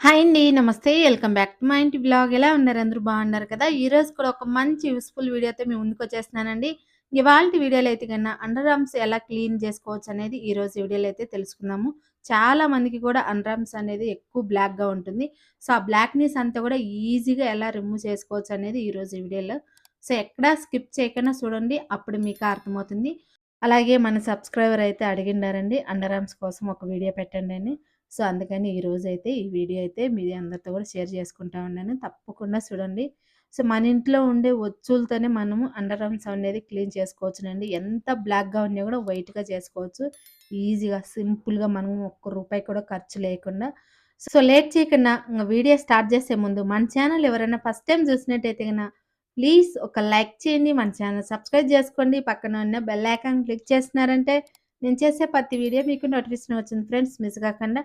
Hi అండి. నమస్తే. Welcome back to మా ఇంటి బ్లాగ్. ఎలా ఉన్నారు? అందరూ బాగున్నారు కదా! ఈరోజు కూడా ఒక మంచి యూస్ఫుల్ వీడియోతో ముందుకు వచ్చేస్తున్నానండి ఇవాళ వీడియోలో అయితే కన్నా అండర్ ఆర్మ్స్ ఎలా క్లీన్ చేసుకోవచ్చు అనేది ఈరోజు వీడియోలో అయితే తెలుసుకుందాము. చాలా మందికి కూడా అండర్ ఆర్మ్స్ అనేది ఎక్కువ బ్లాక్‌గా ఉంటుంది. సో, ఆ బ్లాక్‌నెస్ అంతా కూడా ఈజీగా ఎలా రిమూవ్ చేసుకోవచ్చు అనేది ఈరోజు వీడియోలో. సో, ఎక్కడా స్కిప్ చేయకుండా చూడండి. అప్పుడు మీకు అర్థమవుతుంది. అలాగే మన సబ్స్క్రైబర్ అయితే అడిగిండారండి అండర్ ఆర్మ్స్ కోసం ఒక వీడియో పెట్టండి అని. సో, అందుకని ఈరోజైతే ఈ వీడియో అయితే మీ అందరితో కూడా షేర్ చేసుకుంటా ఉన్నాను. తప్పకుండా చూడండి. సో, మన ఇంట్లో ఉండే ఒత్తులతోనే మనము అండర్ ఆర్మ్స్ అనేది క్లీన్ చేసుకోవచ్చునండి. ఎంత బ్లాక్‌గా ఉన్నా కూడా వైట్‌గా చేసుకోవచ్చు. ఈజీగా, సింపుల్‌గా మనం ఒక్క రూపాయి కూడా ఖర్చు లేకుండా. సో, లేట్ చేయకుండా వీడియో స్టార్ట్ చేసే ముందు మన ఛానల్ ఎవరైనా ఫస్ట్ టైం చూసినట్టయితే గన ప్లీజ్ ఒక లైక్ చేయండి. మన ఛానల్ సబ్స్క్రైబ్ చేసుకోండి. పక్కన ఉన్న బెల్ ఐకాన్ క్లిక్ చేస్తున్నారంటే నేను చేసే ప్రతి వీడియో మీకు నోటిఫికేషన్ వచ్చింది ఫ్రెండ్స్. మిస్ కాకుండా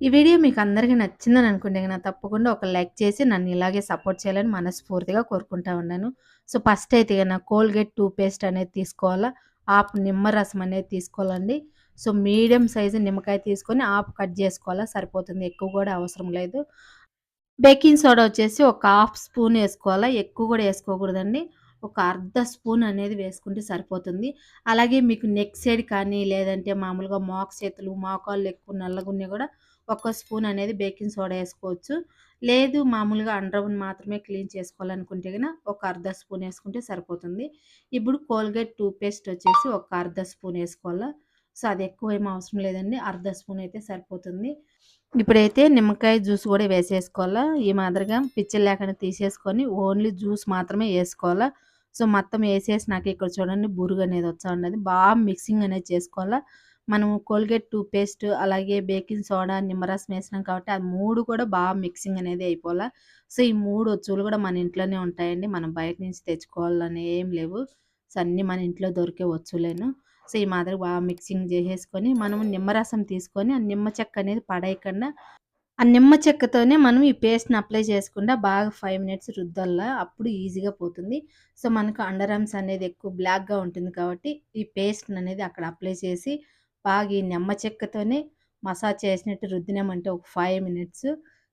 ఈ వీడియో మీకు అందరికీ నచ్చిందని అనుకుంటే నా తప్పకుండా ఒక లైక్ చేసి నన్ను ఇలాగే సపోర్ట్ చేయాలని మనస్ఫూర్తిగా కోరుకుంటా ఉన్నాను. సో, ఫస్ట్ అయితే గన కోల్గేట్ టూత్ పేస్ట్ అనేది తీసుకోవాలా. హాఫ్ నిమ్మరసం అనేది తీసుకోవాలండి. సో, మీడియం సైజు నిమ్మకాయ తీసుకొని హాఫ్ కట్ చేసుకోవాలా సరిపోతుంది. ఎక్కువ కూడా అవసరం లేదు. బేకింగ్ సోడా వచ్చేసి ఒక హాఫ్ స్పూన్ వేసుకోవాలా ఎక్కువ కూడా వేసుకోకూడదండి ఒక అర్ధ స్పూన్ అనేది వేసుకుంటే సరిపోతుంది. అలాగే మీకు నెక్ సైడ్ కానీ లేదంటే మామూలుగా మోకాలు చేతులు, మోకాళ్ళు ఎక్కువ నల్లగున్నా కూడా ఒక స్పూన్ అనేది బేకింగ్ సోడా వేసుకోవచ్చు లేదు మామూలుగా అండర్ మాత్రమే క్లీన్ చేసుకోవాలనుకుంటే కనుక ఒక అర్ధ స్పూన్ వేసుకుంటే సరిపోతుంది. ఇప్పుడు కోల్గేట్ టూత్పేస్ట్ వచ్చేసి ఒక అర్ధ స్పూన్ వేసుకోవాలా సో, అది ఎక్కువ ఏం అవసరం లేదండి. అర్ధ స్పూన్ అయితే సరిపోతుంది. ఇప్పుడైతే నిమ్మకాయ జ్యూస్ కూడా వేసేసుకోవాలా. ఈ మాదిరిగా పిచ్చిలు లేకుండా తీసేసుకొని ఓన్లీ జ్యూస్ మాత్రమే వేసుకోవాలా సో, మొత్తం ఏసేసినాక ఇక్కడ చూడండి బురుగు అనేది వచ్చా ఉన్నది. బాగా మిక్సింగ్ అనేది చేసుకోవాలా. మనం కోల్గేట్ టూత్పేస్ట్ అలాగే బేకింగ్ సోడా, నిమ్మరసం వేసినాం కాబట్టి ఆ మూడు కూడా బాగా మిక్సింగ్ అనేది అయిపోవాలా. సో, ఈ మూడు వచ్చులు కూడా మన ఇంట్లోనే ఉంటాయండి. మనం బయట నుంచి తెచ్చుకోవాలని ఏం లేవు. సో, అన్నీ మన ఇంట్లో దొరికే వచ్చులేను సో, ఈ మాదిరిగా బాగా మిక్సింగ్ చేసేసుకొని మనం నిమ్మరసం తీసుకొని ఆ నిమ్మ చెక్క అనేది పడేయకుండా ఆ నిమ్మ చెక్కతోనే మనం ఈ పేస్ట్‌ని అప్లై చేసుకుండా బాగా ఫైవ్ మినిట్స్ రుద్దల్లా అప్పుడు ఈజీగా పోతుంది. సో, మనకు అండర్ ఆర్మ్స్ అనేది ఎక్కువ బ్లాక్‌గా ఉంటుంది కాబట్టి ఈ పేస్ట్‌ని అనేది అక్కడ అప్లై చేసి బాగా ఈ నిమ్మ చెక్కతోనే మసాజ్ చేసినట్టు రుద్దినామంటే ఒక ఫైవ్ మినిట్స్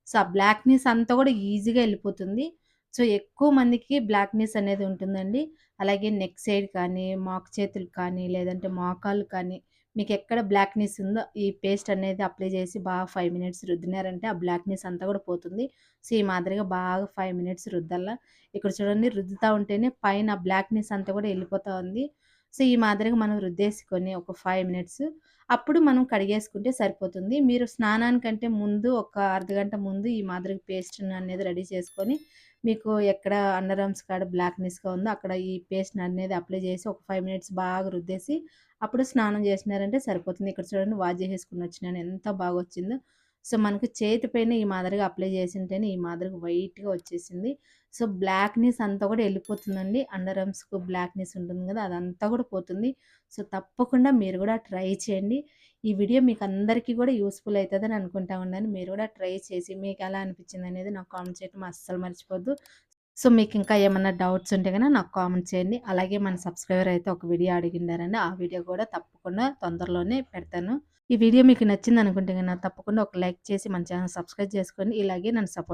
సో, ఆ బ్లాక్‌నెస్ అంతా కూడా ఈజీగా వెళ్ళిపోతుంది. సో, ఎక్కువ మందికి బ్లాక్‌నెస్ అనేది ఉంటుందండి. అలాగే నెక్ సైడ్ కానీ, మాక్ చేతులు కానీ లేదంటే మోకాలు కానీ మీకు ఎక్కడ బ్లాక్‌నెస్ ఉందో ఈ పేస్ట్ అనేది అప్లై చేసి బాగా ఫైవ్ మినిట్స్ రుద్దినారంటే ఆ బ్లాక్‌నెస్ అంతా కూడా పోతుంది. సో, ఈ మాదిరిగా బాగా ఫైవ్ మినిట్స్ రుద్దల్లా ఇక్కడ చూడండి రుద్దుతా ఉంటేనే పైన బ్లాక్‌నెస్ అంతా కూడా వెళ్ళిపోతూ ఉంది. సో, ఈ మాదిరిగా మనం రుద్దేసుకొని ఒక ఫైవ్ మినిట్స్ అప్పుడు మనం కడిగేసుకుంటే సరిపోతుంది. మీరు స్నానానికంటే ముందు ఒక అర్ధగంట ముందు ఈ మాదిరిగా పేస్ట్‌ని అనేది రెడీ చేసుకొని మీకు ఎక్కడ అండర్ ఆర్మ్స్ కాడ బ్లాక్‌నెస్‌గా ఉందో అక్కడ ఈ పేస్ట్‌ని అనేది అప్లై చేసి ఒక ఫైవ్ మినిట్స్ బాగా రుద్దేసి అప్పుడు స్నానం చేసినారంటే సరిపోతుంది. ఇక్కడ చూడండి వాష్ చేసుకుని వచ్చినాను. ఎంత బాగా వచ్చిందో. సో, మనకు చేతి పైన ఈ మాదిరిగా అప్లై చేసింటేనే ఈ మాదిరిగా వైట్‌గా వచ్చేసింది. సో, బ్లాక్‌నెస్ అంతా కూడా వెళ్ళిపోతుందండి. అండర్ ఆర్మ్స్‌కు బ్లాక్‌నెస్ ఉంటుంది కదా! అదంతా కూడా పోతుంది. సో, తప్పకుండా మీరు కూడా ట్రై చేయండి. ఈ వీడియో మీకు అందరికీ కూడా యూస్ఫుల్ అవుతుందని అనుకుంటా ఉన్నాను. మీరు కూడా ట్రై చేసి మీకు ఎలా అనిపించింది అనేది నాకు కామెంట్ చేయడం అస్సలు మర్చిపోద్దు. సో, మీకు ఇంకా ఏమైనా డౌట్స్ ఉంటే గన నాకు కామెంట్ చేయండి. అలాగే మన సబ్స్క్రైబర్ అయితే ఒక వీడియో అడిగిండారండి. ఆ వీడియో కూడా తప్పకుండా తొందరలోనే పెడతాను. ఈ వీడియో మీకు నచ్చింది అనుకుంటే గన తప్పకుండా ఒక లైక్ చేసి మన ఛానల్ సబ్స్క్రైబ్ చేసుకొని ఇలాగే నన్ను సపోర్ట్